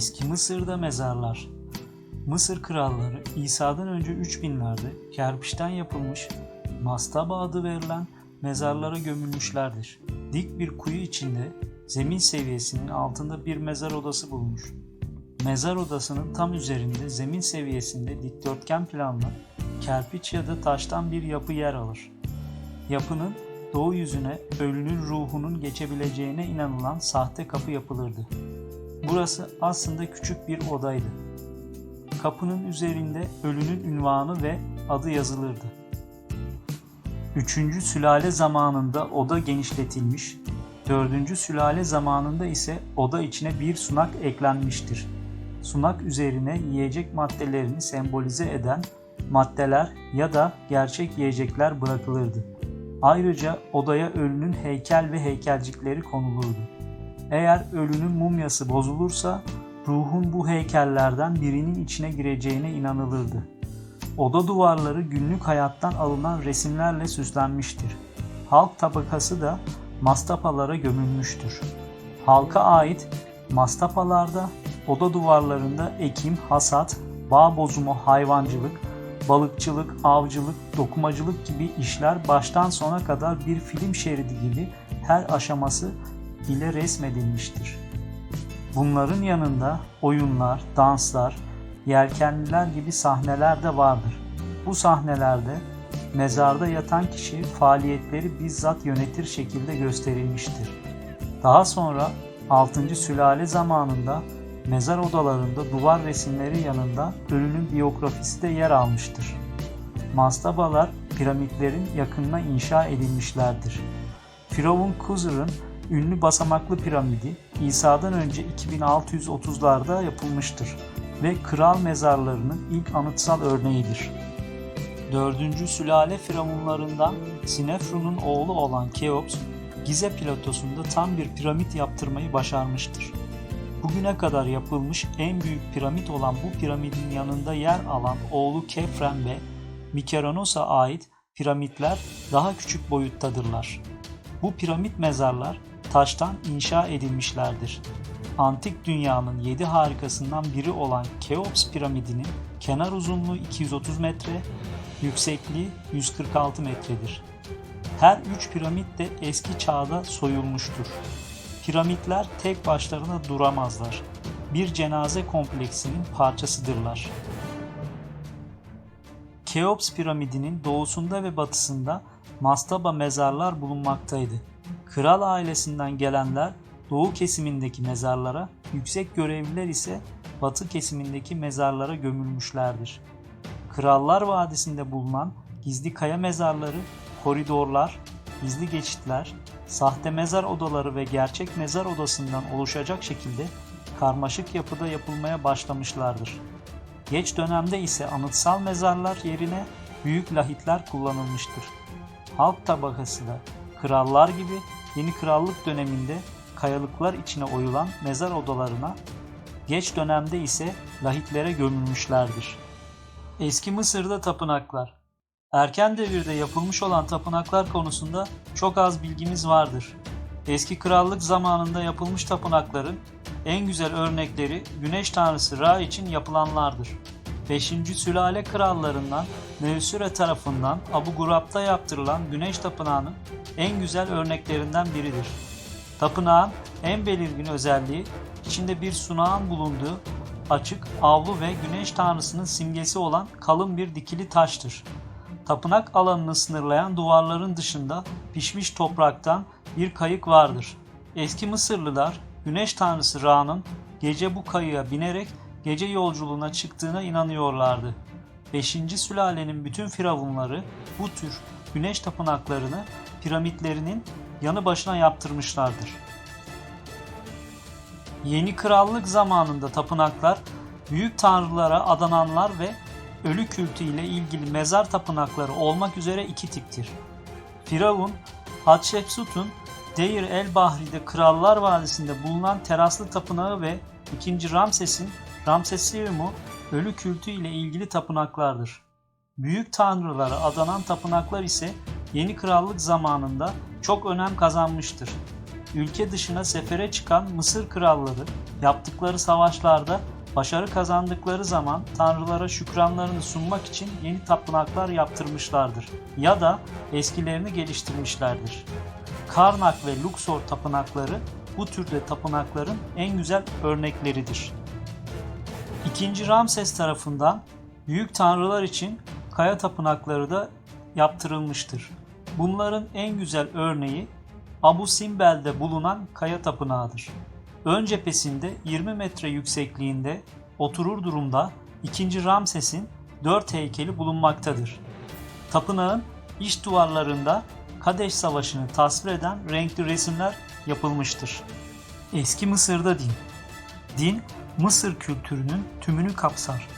Eski Mısır'da mezarlar. Mısır kralları İsa'dan önce 3000'lerde kerpiçten yapılmış mastaba adı verilen mezarlara gömülmüşlerdir. Dik bir kuyu içinde zemin seviyesinin altında bir mezar odası bulunur. Mezar odasının tam üzerinde zemin seviyesinde dikdörtgen planlı kerpiç ya da taştan bir yapı yer alır. Yapının doğu yüzüne ölünün ruhunun geçebileceğine inanılan sahte kapı yapılırdı. Burası aslında küçük bir odaydı. Kapının üzerinde ölünün ünvanı ve adı yazılırdı. Üçüncü sülale zamanında oda genişletilmiş, dördüncü sülale zamanında ise oda içine bir sunak eklenmiştir. Sunak üzerine yiyecek maddelerini sembolize eden maddeler ya da gerçek yiyecekler bırakılırdı. Ayrıca odaya ölünün heykel ve heykelcikleri konulurdu. Eğer ölünün mumyası bozulursa ruhun bu heykellerden birinin içine gireceğine inanılırdı. Oda duvarları günlük hayattan alınan resimlerle süslenmiştir. Halk tabakası da mastapalara gömülmüştür. Halka ait mastapalarda oda duvarlarında ekim, hasat, bağ bozumu, hayvancılık, balıkçılık, avcılık, dokumacılık gibi işler baştan sona kadar bir film şeridi gibi her aşaması ile resmedilmiştir. Bunların yanında oyunlar, danslar, yelkenliler gibi sahneler de vardır. Bu sahnelerde mezarda yatan kişi faaliyetleri bizzat yönetir şekilde gösterilmiştir. Daha sonra 6. sülale zamanında mezar odalarında duvar resimleri yanında ölünün biyografisi de yer almıştır. Mastabalar piramitlerin yakınına inşa edilmişlerdir. Firavun Kuzur'un ünlü basamaklı piramidi İsa'dan önce 2630'larda yapılmıştır ve kral mezarlarının ilk anıtsal örneğidir. 4. sülale firavunlarından Sinefru'nun oğlu olan Keops, Gize platosunda tam bir piramit yaptırmayı başarmıştır. Bugüne kadar yapılmış en büyük piramit olan bu piramidin yanında yer alan oğlu Kefren ve Mikeronos'a ait piramitler daha küçük boyuttadırlar. Bu piramit mezarlar taştan inşa edilmişlerdir. Antik dünyanın yedi harikasından biri olan Keops piramidinin kenar uzunluğu 230 metre, yüksekliği 146 metredir. Her üç piramit de eski çağda soyulmuştur. Piramitler tek başlarına duramazlar. Bir cenaze kompleksinin parçasıdırlar. Keops piramidinin doğusunda ve batısında mastaba mezarlar bulunmaktaydı. Kral ailesinden gelenler doğu kesimindeki mezarlara, yüksek görevliler ise batı kesimindeki mezarlara gömülmüşlerdir. Krallar Vadisi'nde bulunan gizli kaya mezarları, koridorlar, gizli geçitler, sahte mezar odaları ve gerçek mezar odasından oluşacak şekilde karmaşık yapıda yapılmaya başlamışlardır. Geç dönemde ise anıtsal mezarlar yerine büyük lahitler kullanılmıştır. Halk tabakası da krallar gibi yeni krallık döneminde kayalıklar içine oyulan mezar odalarına, geç dönemde ise lahitlere gömülmüşlerdir. Eski Mısır'da tapınaklar Erken devirde yapılmış olan tapınaklar konusunda çok az bilgimiz vardır. Eski krallık zamanında yapılmış tapınakların en güzel örnekleri güneş tanrısı Ra için yapılanlardır. 5. sülale krallarından Mevsüre tarafından Abu Gurab'da yaptırılan güneş tapınağının en güzel örneklerinden biridir. Tapınağın en belirgin özelliği içinde bir sunağın bulunduğu açık, avlu ve güneş tanrısının simgesi olan kalın bir dikili taştır. Tapınak alanını sınırlayan duvarların dışında pişmiş topraktan bir kayık vardır. Eski Mısırlılar güneş tanrısı Ra'nın gece bu kayığa binerek gece yolculuğuna çıktığına inanıyorlardı. 5. sülalenin bütün firavunları bu tür güneş tapınaklarını piramitlerinin yanı başına yaptırmışlardır. Yeni krallık zamanında tapınaklar büyük tanrılara adananlar ve ölü kültü ile ilgili mezar tapınakları olmak üzere iki tiptir. Firavun Hatshepsut'un Deir el Bahri'de Krallar Vadisi'nde bulunan teraslı tapınağı ve 2. Ramses'in Ramsesium'u ölü kültü ile ilgili tapınaklardır. Büyük tanrılara adanan tapınaklar ise yeni krallık zamanında çok önem kazanmıştır. ülke dışına sefere çıkan Mısır kralları yaptıkları savaşlarda başarı kazandıkları zaman tanrılara şükranlarını sunmak için yeni tapınaklar yaptırmışlardır ya da eskilerini geliştirmişlerdir. Karnak ve Luxor tapınakları bu türde tapınakların en güzel örnekleridir. İkinci Ramses tarafından büyük tanrılar için kaya tapınakları da yaptırılmıştır. Bunların en güzel örneği Abu Simbel'de bulunan kaya tapınağıdır. Ön cephesinde 20 metre yüksekliğinde oturur durumda 2. Ramses'in 4 heykeli bulunmaktadır. Tapınağın iç duvarlarında Kadeş Savaşı'nı tasvir eden renkli resimler yapılmıştır. Eski Mısır'da din. Din, Mısır kültürünün tümünü kapsar.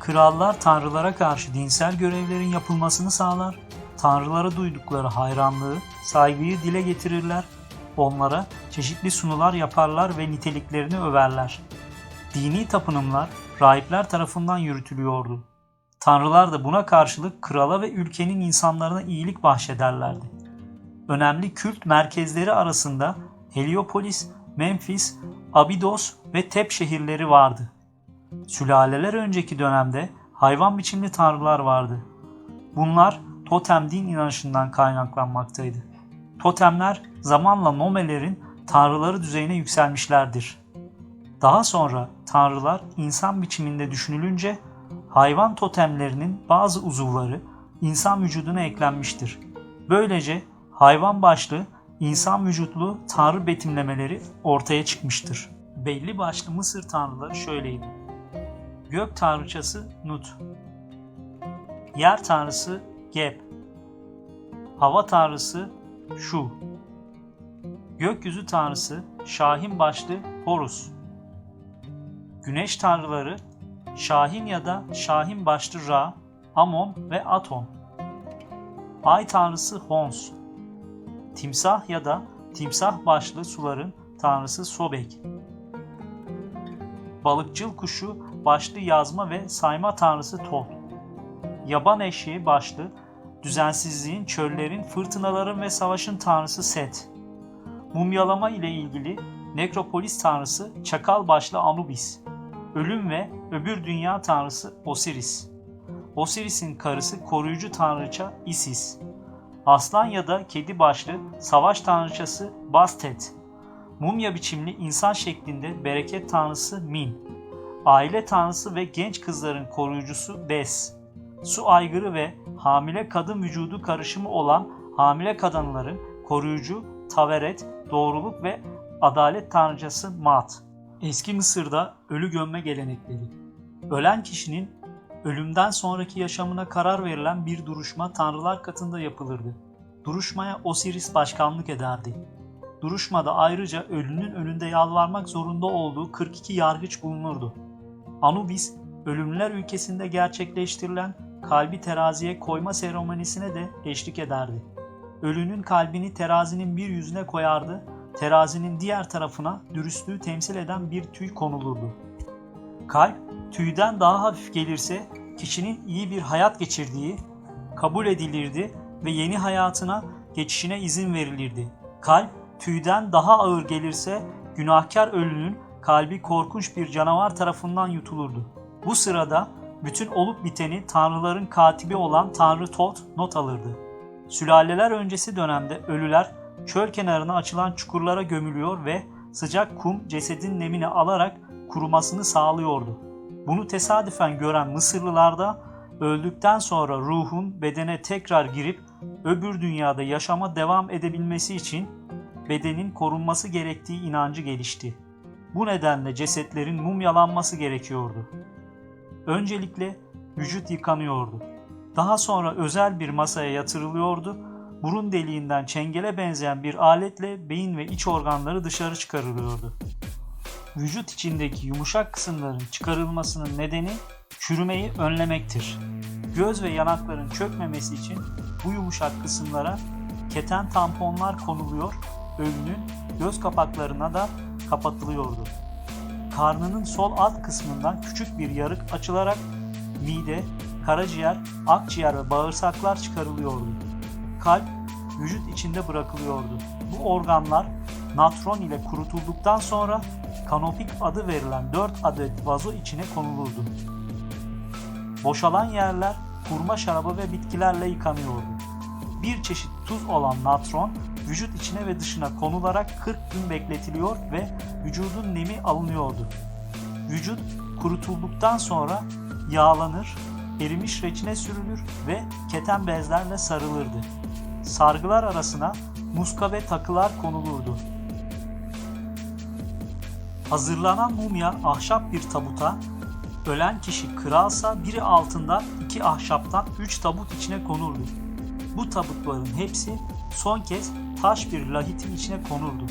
Krallar tanrılara karşı dinsel görevlerin yapılmasını sağlar, tanrılara duydukları hayranlığı, saygıyı dile getirirler, onlara çeşitli sunular yaparlar ve niteliklerini överler. Dini tapınımlar rahipler tarafından yürütülüyordu. Tanrılar da buna karşılık krala ve ülkenin insanlarına iyilik bahşederlerdi. Önemli kült merkezleri arasında Heliopolis, Memphis, Abidos ve Tep şehirleri vardı. Sülaleler önceki dönemde hayvan biçimli tanrılar vardı. Bunlar totem din inanışından kaynaklanmaktaydı. Totemler zamanla nomelerin tanrıları düzeyine yükselmişlerdir. Daha sonra tanrılar insan biçiminde düşünülünce hayvan totemlerinin bazı uzuvları insan vücuduna eklenmiştir. Böylece hayvan başlı, insan vücutlu tanrı betimlemeleri ortaya çıkmıştır. Belli başlı Mısır tanrıları şöyleydi. Gök tanrıçası Nut, yer tanrısı Geb, hava tanrısı Şu, gökyüzü tanrısı Şahin başlı Horus, güneş tanrıları Şahin ya da Şahin başlı Ra, Amon ve Aton, ay tanrısı Hons, timsah ya da timsah başlı suların tanrısı Sobek, balıkçıl kuşu başlı yazma ve sayma tanrısı Tot, yaban eşeği başlı düzensizliğin, çöllerin, fırtınaların ve savaşın tanrısı Set, mumyalama ile ilgili nekropolis tanrısı çakal başlı Anubis, ölüm ve öbür dünya tanrısı Osiris, Osiris'in karısı koruyucu tanrıça Isis, aslan ya da kedi başlı savaş tanrıçası Bastet, mumya biçimli insan şeklinde bereket tanrısı Min, aile tanrısı ve genç kızların koruyucusu Bes, su aygırı ve hamile kadın vücudu karışımı olan hamile kadınların koruyucu Taveret, doğruluk ve adalet tanrıçası Mat. Eski Mısır'da ölü gömme gelenekleri. Ölen kişinin ölümden sonraki yaşamına karar verilen bir duruşma tanrılar katında yapılırdı. Duruşmaya Osiris başkanlık ederdi. Duruşmada ayrıca ölünün önünde yalvarmak zorunda olduğu 42 yargıç bulunurdu. Anubis, ölümlüler ülkesinde gerçekleştirilen kalbi teraziye koyma seremonisine de eşlik ederdi. Ölünün kalbini terazinin bir yüzüne koyardı, terazinin diğer tarafına dürüstlüğü temsil eden bir tüy konulurdu. Kalp tüyden daha hafif gelirse kişinin iyi bir hayat geçirdiği kabul edilirdi ve yeni hayatına geçişine izin verilirdi. Kalp tüyden daha ağır gelirse günahkar ölünün kalbi korkunç bir canavar tarafından yutulurdu. Bu sırada bütün olup biteni tanrıların katibi olan Tanrı Tot not alırdı. Sülaleler öncesi dönemde ölüler çöl kenarına açılan çukurlara gömülüyor ve sıcak kum cesedin nemini alarak kurumasını sağlıyordu. Bunu tesadüfen gören Mısırlılar da öldükten sonra ruhun bedene tekrar girip öbür dünyada yaşama devam edebilmesi için bedenin korunması gerektiği inancı gelişti. Bu nedenle cesetlerin mumyalanması gerekiyordu. Öncelikle vücut yıkanıyordu. Daha sonra özel bir masaya yatırılıyordu. Burun deliğinden çengele benzeyen bir aletle beyin ve iç organları dışarı çıkarılıyordu. Vücut içindeki yumuşak kısımların çıkarılmasının nedeni çürümeyi önlemektir. Göz ve yanakların çökmemesi için bu yumuşak kısımlara keten tamponlar konuluyor, ölünün göz kapaklarına da kapatılıyordu. Karnının sol alt kısmından küçük bir yarık açılarak mide, karaciğer, akciğer ve bağırsaklar çıkarılıyordu. Kalp vücut içinde bırakılıyordu. Bu organlar natron ile kurutulduktan sonra kanopik adı verilen 4 adet vazo içine konulurdu. Boşalan yerler hurma şarabı ve bitkilerle yıkanıyordu. Bir çeşit tuz olan natron vücut içine ve dışına konularak 40 gün bekletiliyor ve vücudun nemi alınıyordu. Vücut kurutulduktan sonra yağlanır, erimiş reçine sürülür ve keten bezlerle sarılırdı. Sargılar arasına muska ve takılar konulurdu. Hazırlanan mumya ahşap bir tabuta, ölen kişi kralsa biri altında iki ahşaptan üç tabut içine konurdu. Bu tabutların hepsi son kez taş bir lahitin içine konurdu.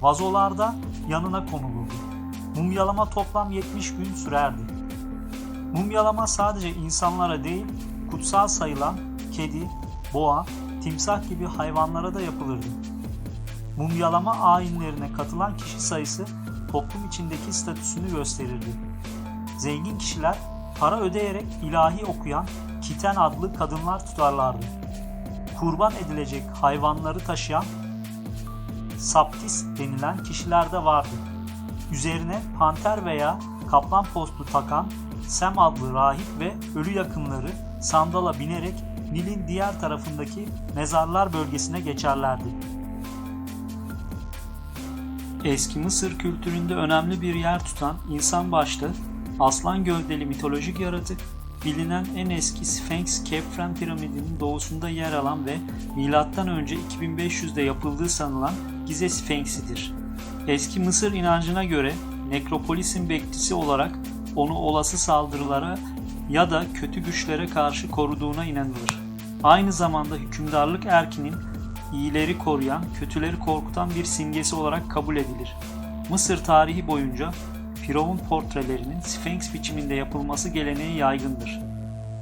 Vazolarda yanına konulurdu. Mumyalama toplam 70 gün sürerdi. Mumyalama sadece insanlara değil, kutsal sayılan kedi, boğa, timsah gibi hayvanlara da yapılırdı. Mumyalama ayinlerine katılan kişi sayısı toplum içindeki statüsünü gösterirdi. Zengin kişiler para ödeyerek ilahi okuyan kiten adlı kadınlar tutarlardı. Kurban edilecek hayvanları taşıyan saptis denilen kişiler de vardı. Üzerine panter veya kaplan postu takan Sem adlı rahip ve ölü yakınları sandala binerek Nil'in diğer tarafındaki mezarlar bölgesine geçerlerdi. Eski Mısır kültüründe önemli bir yer tutan insan başlı aslan gövdeli mitolojik yaratık bilinen en eski Sphinx Kefren piramidinin doğusunda yer alan ve M.Ö. 2500'de yapıldığı sanılan Gize Sphinx'idir. Eski Mısır inancına göre nekropolisin bekçisi olarak onu olası saldırılara ya da kötü güçlere karşı koruduğuna inanılır. Aynı zamanda hükümdarlık erkinin iyileri koruyan, kötüleri korkutan bir simgesi olarak kabul edilir. Mısır tarihi boyunca Firavun portrelerinin Sphinx biçiminde yapılması geleneği yaygındır.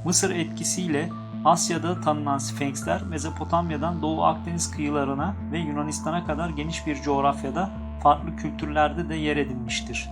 Mısır etkisiyle Asya'da tanınan Sphinxler Mezopotamya'dan Doğu Akdeniz kıyılarına ve Yunanistan'a kadar geniş bir coğrafyada farklı kültürlerde de yer edinmiştir.